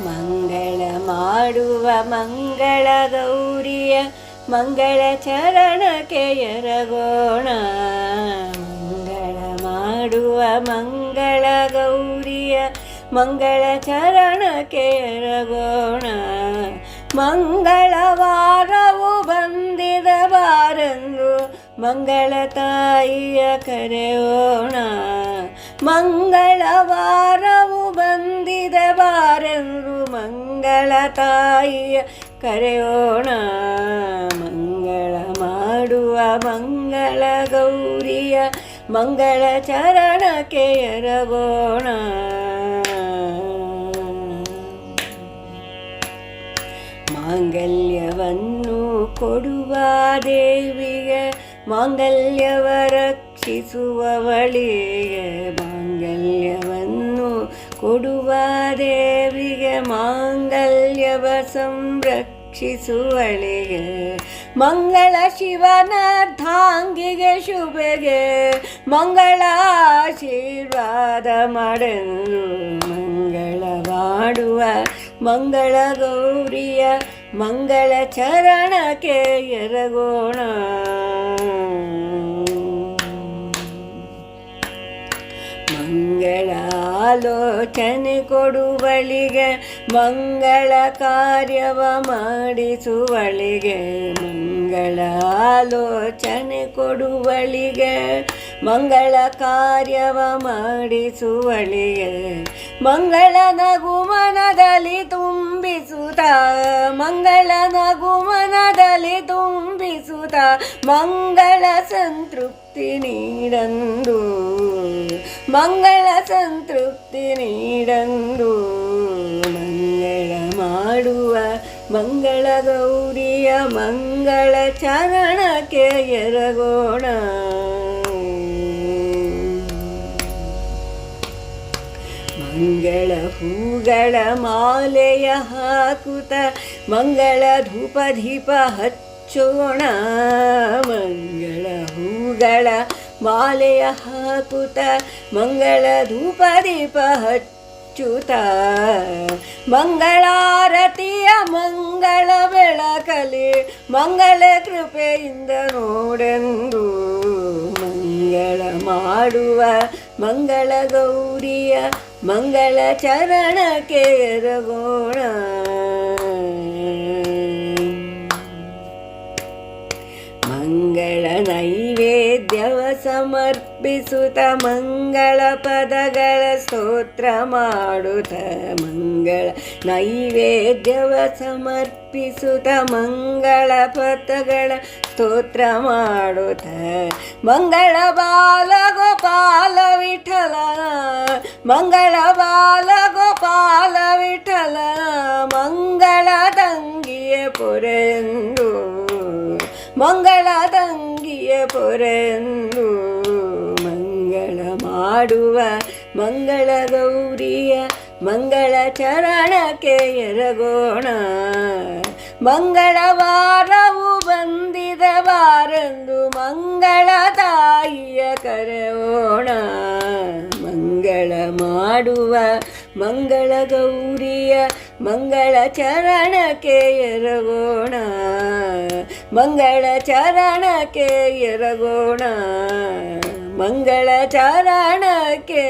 ಮಂಗಳ ಮಾಡುವ ಮಂಗಳ ಗೌರಿಯ ಮಂಗಳ ಚರಣಕ್ಕೆ ಎರಗೋಣ. ಮಂಗಳ ಮಾಡುವ ಮಂಗಳ ಗೌರಿಯ ಮಂಗಳ ಚರಣಕ್ಕೆ ಎರಗೋಣ. ಮಂಗಳವಾರವು ಬಂದಿದ ಬಾರಂದು ಮಂಗಳ ತಾಯಿಯ ಕರೆಯೋಣ. ಮಂಗಳವಾರವು ಬಂದಿದ ಬಾರೆಂದು ಮಂಗಳ ತಾಯಿಯ ಕರೆಯೋಣ ಮಂಗಳ ಮಾಡುವ ಮಂಗಳ ಗೌರಿಯ ಮಂಗಳ ಚರಣಕ್ಕೆ ಎರಗೋಣ ಮಾಂಗಲ್ಯವನ್ನು ಕೊಡುವ ದೇವಿಗೆ ಮಾಂಗಲ್ಯವ ರಕ್ಷಿಸುವವಳಿಗೆ ಮಾಂಗಲ್ಯವನ್ನು ಕೊಡುವ ದೇವಿಗೆ ಮಾಂಗಲ್ಯವ ಸಂರಕ್ಷಿಸುವಳಿಗೆ, ಮಂಗಳ ಶಿವನ ಧಾಂಗಿಗೆ ಶುಭೆಗೆ, ಮಂಗಳ ಆಶೀರ್ವಾದ ಮಾಡೆಂದು ಮಂಗಳ ಮಾಡುವ ಮಂಗಳ ಗೌರಿಯ ಮಂಗಳ ಚರಣಕ್ಕೆ ಎರಗೋಣ. ಮಂಗಳ ಆಲೋಚನೆ ಕೊಡುವಳಿಗೆ ಮಂಗಳ ಕಾರ್ಯವ ಮಾಡಿಸುವಳಿಗೆ ಮಂಗಳ ಆಲೋಚನೆ ಕೊಡುವಳಿಗೆ ಮಂಗಳ ಕಾರ್ಯವ ಮಾಡಿಸುವಳಿಗೆ ಮಂಗಳ ನಗುಮನದಲ್ಲಿ ತುಂಬಿಸುತ್ತ, ಮಂಗಳ ನಗುಮನದಲ್ಲಿ ತುಂಬಿಸುತ್ತ, ಮಂಗಳ ಸಂತೃಪ್ತಿ ನೀಡಂದು ಮಂಗಳ ಸಂತೃಪ್ತಿ ನೀಡಂದು, ಮಂಗಳ ಮಾಡುವ ಮಂಗಳ ಗೌರಿಯ ಮಂಗಳ ಚರಣಕ್ಕೆ ಎರಗೋಣ. ಮಂಗಳ ಹೂಗಳ ಮಾಲೆಯ ಹಾಕುತ ಮಂಗಳ ಧೂಪ ದೀಪ ಹಚ್ಚೋಣ. ಮಂಗಳ ಹೂಗಳ ಮಾಲೆಯ ಹಾಕುತ ಮಂಗಳ ಧೂಪ ದೀಪ ಹಚ್ಚುತ. ಮಂಗಳಾರತಿಯ ಮಂಗಳ ಬೆಳಕಲಿ ಮಂಗಳ ಕೃಪೆಯಿಂದ ನೋಡೆಂದು. ಮಂಗಳ ಮಾಡುವ ಮಂಗಳ ಗೌರಿಯ ಮಂಗಳ ಚರಣಕ್ಕೆ ಎರಗೋಣ. ಸಮರ್ಪಿಸುತ್ತ ಮಂಗಳ ಪದಗಳ ಸ್ತೋತ್ರ ಮಾಡುತ್ತ ಮಂಗಳ ನೈವೇದ್ಯವ ಸಮರ್ಪಿಸುತ್ತ ಮಂಗಳ ಪದಗಳ ಸ್ತೋತ್ರ ಮಾಡುತ್ತ ಮಂಗಳ ಬಾಲ ಗೋಪಾಲ ವಿಠಲ, ಮಂಗಳ ಬಾಲ ಗೋಪಾಲ ವಿಠಲ, ಮಂಗಳ ತಂಗಿಯ ಪೊರೆಂದು, ಮಂಗಳ ತಂಗಿಯ ಪೊರೆಂದು. ಮಾಡುವ ಮಂಗಳ ಗೌರಿಯ ಮಂಗಳ ಚರಣಕ್ಕೆ ಎರಗೋಣ. ಮಂಗಳವಾರವು ಬಂದಿದ ವಾರಂದು ಮಂಗಳ ತಾಯಿಯ ಕರೆಯೋಣ. ಮಂಗಳ ಮಾಡುವ ಮಂಗಳ ಗೌರಿಯ ಮಂಗಳ ಚರಣಕ್ಕೆ ಎರಗೋಣ. ಮಂಗಳ ಚರಣಕ್ಕೆ ಎರಗೋಣ. ಮಂಗಳ ಚಾರಣಕ್ಕೆ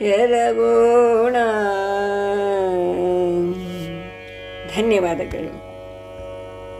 ಎರಗೋಣ. ಧನ್ಯವಾದಗಳು.